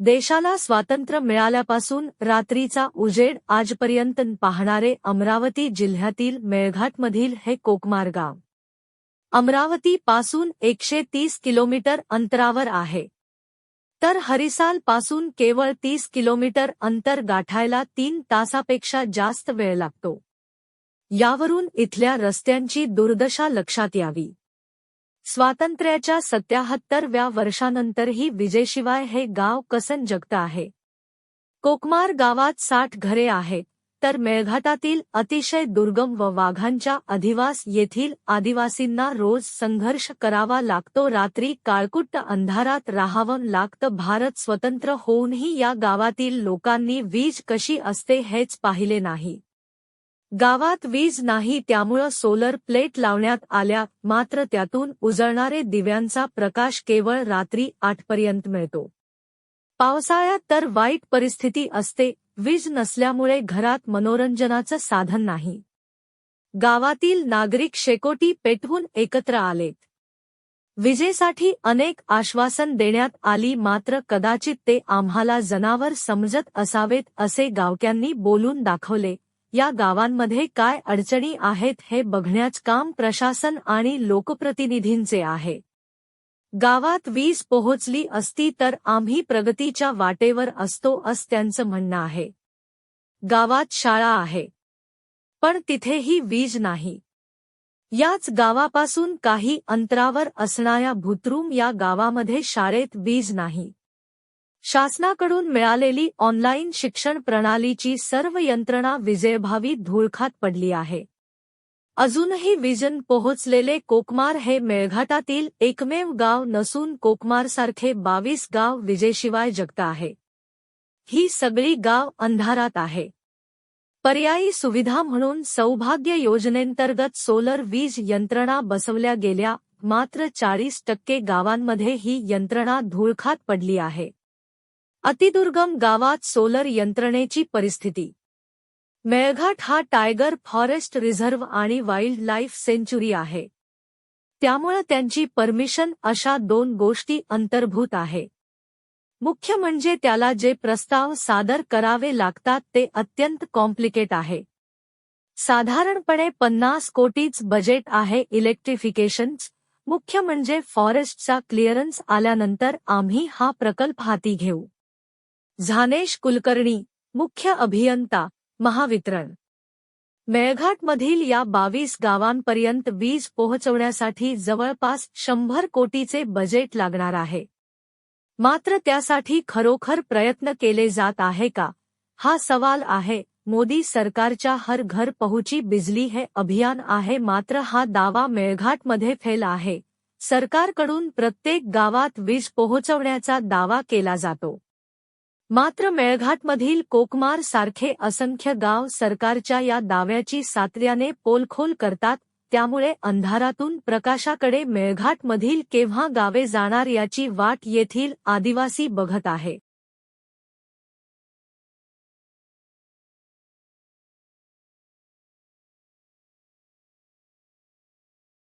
देशाला स्वातंत्र्य मिळाल्यापासून रात्रीचा उजेड आजपर्यंत पाहणारे अमरावती जिल्ह्यातील मेळघाटमधील हे कोकमार गाव अमरावती पासून एकशे तीस किलोमीटर अंतरावर आहे. तर हरिसाल पासून केवळ तीस किलोमीटर अंतर गाठायला तीन तासापेक्षा जास्त वेळ लागतो. यावरून इथल्या रस्त्यांची दुर्दशा लक्षात यावी. स्वातंत्र्याच्या सत्याहत्तरव्या वर्षानंतरही विजेशिवाय हे गाव कसन जगत आहे? कोकमार गावात साठ घरे आहेत तर मेळघाटातील अतिशय दुर्गम व वाघांच्या अधिवास येथील आदिवासींना रोज संघर्ष करावा लागतो. रात्री काळकुट्ट अंधारात राहावं लागतं. भारत स्वतंत्र होऊनही या गावातील लोकांनी वीज कशी असते हेच पाहिले नाही. गावात वीज नाही त्यामुळं सोलर प्लेट लावण्यात आल्या मात्र त्यातून उजळणारे दिव्यांचा प्रकाश केवळ रात्री आठपर्यंत मिळतो. पावसाळ्यात तर वाईट परिस्थिती असते वीज नसल्यामुळे घरात मनोरंजनाचं साधन नाही. गावातील नागरिक शेकोटी पेटवून एकत्र आलेत. विजेसाठी अनेक आश्वासन देण्यात आली मात्र कदाचित ते आम्हाला जनावर समजत असावेत असे गावक्यांनी बोलून दाखवले. या गावांमध्ये काय अडचणी आहेत हे बघण्याच काम प्रशासन आणि लोकप्रतिनिधींचे आहे. गावात वीज पोहोचली असती तर आम्ही प्रगतीच्या वाटेवर असतो अस त्यांचं म्हणणं आहे. गावात शाळा आहे. पण तिथेही वीज नाही. याच गावापासून काही अंतरावर असणाऱ्या भुतरूम या गावामध्ये शाळेत वीज नाही. शासनाकडून मिळालेली ऑनलाईन शिक्षण प्रणालीची सर्व यंत्रणा विजयभावी धूळखात पडली आहे. अजूनही विजन पोहोचलेले कोकमार हे मेळघाटातील एकमेव गाव नसून कोकमारसारखे बावीस गाव विजेशिवाय जगत आहे. ही सगळी गाव अंधारात आहे. पर्यायी सुविधा म्हणून सौभाग्य योजनेंतर्गत सोलर वीज यंत्रणा बसवल्या गेल्या, मात्र चाळीस टक्के गावांमध्ये ही यंत्रणा धूळखात पडली आहे. अतिदुर्गम गावात सोलर यंत्रणेची परिस्थिती. मेळघाट हा टायगर फॉरेस्ट रिझर्व्ह आणि वाईल्ड लाईफ सेंच्युरी आहे. त्यामुळं त्यांची परमिशन अशा दोन गोष्टी अंतर्भूत आहे. मुख्य म्हणजे त्याला जे प्रस्ताव सादर करावे लागतात ते अत्यंत कॉम्प्लिकेट आहे. साधारणपणे पन्नास कोटीच बजेट आहे इलेक्ट्रिफिकेशन्स मुख्य म्हणजे फॉरेस्टचा क्लिअरन्स आल्यानंतर आम्ही हा प्रकल्प हाती घेऊ. झानेश कुलकर्णी, मुख्य अभियंता, महावितरण. मेळघाटमधील या बावीस गावांपर्यंत वीज पोहोचवण्यासाठी जवळपास शंभर कोटीचे बजेट लागणार आहे. मात्र त्यासाठी खरोखर प्रयत्न केले जात आहे का? हा सवाल आहे, मोदी सरकारच्या हर घर पहुची बिजली हे अभियान आहे, मात्र हा दावा मेळघाटमध्ये फेल आहे. सरकारकडून प्रत्येक गावात वीज पोहोचवण्याचा दावा केला जातो. मात्र मेळघाटमधील कोकमार सारखे असंख्य गाव सरकारच्या या दाव्याची सातऱ्याने पोलखोल करतात त्यामुळे अंधारातून प्रकाशाकडे मेळघाटमधील केव्हा गावे जाणार याची वाट येथील आदिवासी बघत आहे.